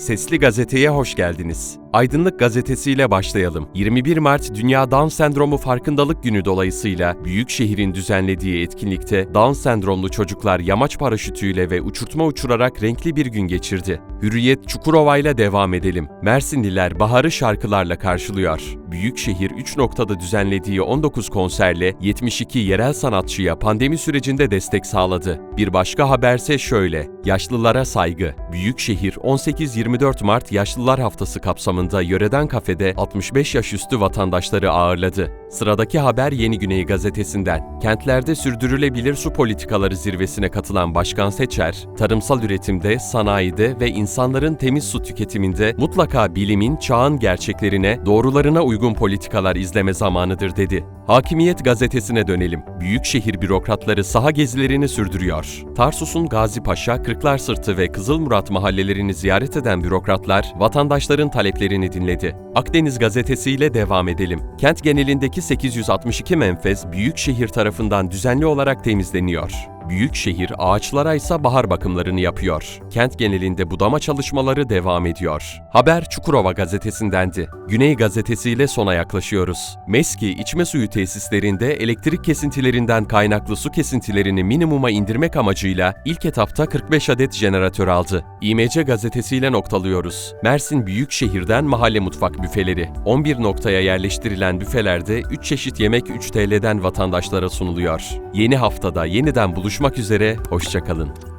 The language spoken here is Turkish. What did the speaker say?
Sesli Gazete'ye hoş geldiniz. Aydınlık Gazetesi ile başlayalım. 21 Mart Dünya Down Sendromu Farkındalık Günü dolayısıyla Büyükşehir'in düzenlediği etkinlikte Down sendromlu çocuklar yamaç paraşütüyle ve uçurtma uçurarak renkli bir gün geçirdi. Hürriyet Çukurova ile devam edelim. Mersinliler baharı şarkılarla karşılıyor. Büyükşehir 3 noktada düzenlediği 19 konserle 72 yerel sanatçıya pandemi sürecinde destek sağladı. Bir başka haberse şöyle. Yaşlılara saygı. Büyükşehir 18-24 Mart Yaşlılar Haftası kapsamında yöreden kafede 65 yaş üstü vatandaşları ağırladı. Sıradaki haber Yeni Güney gazetesinden. Kentlerde sürdürülebilir su politikaları zirvesine katılan Başkan Seçer, tarımsal üretimde, sanayide ve insanların temiz su tüketiminde mutlaka bilimin, çağın gerçeklerine, doğrularına uygun politikalar izleme zamanıdır dedi. Hakimiyet gazetesine dönelim. Büyükşehir bürokratları saha gezilerini sürdürüyor. Tarsus'un Gazi Paşa, Kırklarsırtı ve Kızılmurat mahallelerini ziyaret eden bürokratlar vatandaşların taleplerini dinledi. Akdeniz gazetesiyle devam edelim. Kent genelindeki 862 menfez Büyükşehir tarafından düzenli olarak temizleniyor. Büyükşehir ağaçlara ise bahar bakımlarını yapıyor. Kent genelinde budama çalışmaları devam ediyor. Haber Çukurova gazetesindendi. Güney gazetesiyle sona yaklaşıyoruz. MESKİ içme suyu tesislerinde elektrik kesintilerinden kaynaklı su kesintilerini minimuma indirmek amacıyla ilk etapta 45 adet jeneratör aldı. İMC gazetesiyle noktalıyoruz. Mersin Büyükşehir'den mahalle mutfak büfeleri. 11 noktaya yerleştirilen büfelerde 3 çeşit yemek 3 TL'den vatandaşlara sunuluyor. Yeni haftada yeniden buluşmak üzere, hoşçakalın.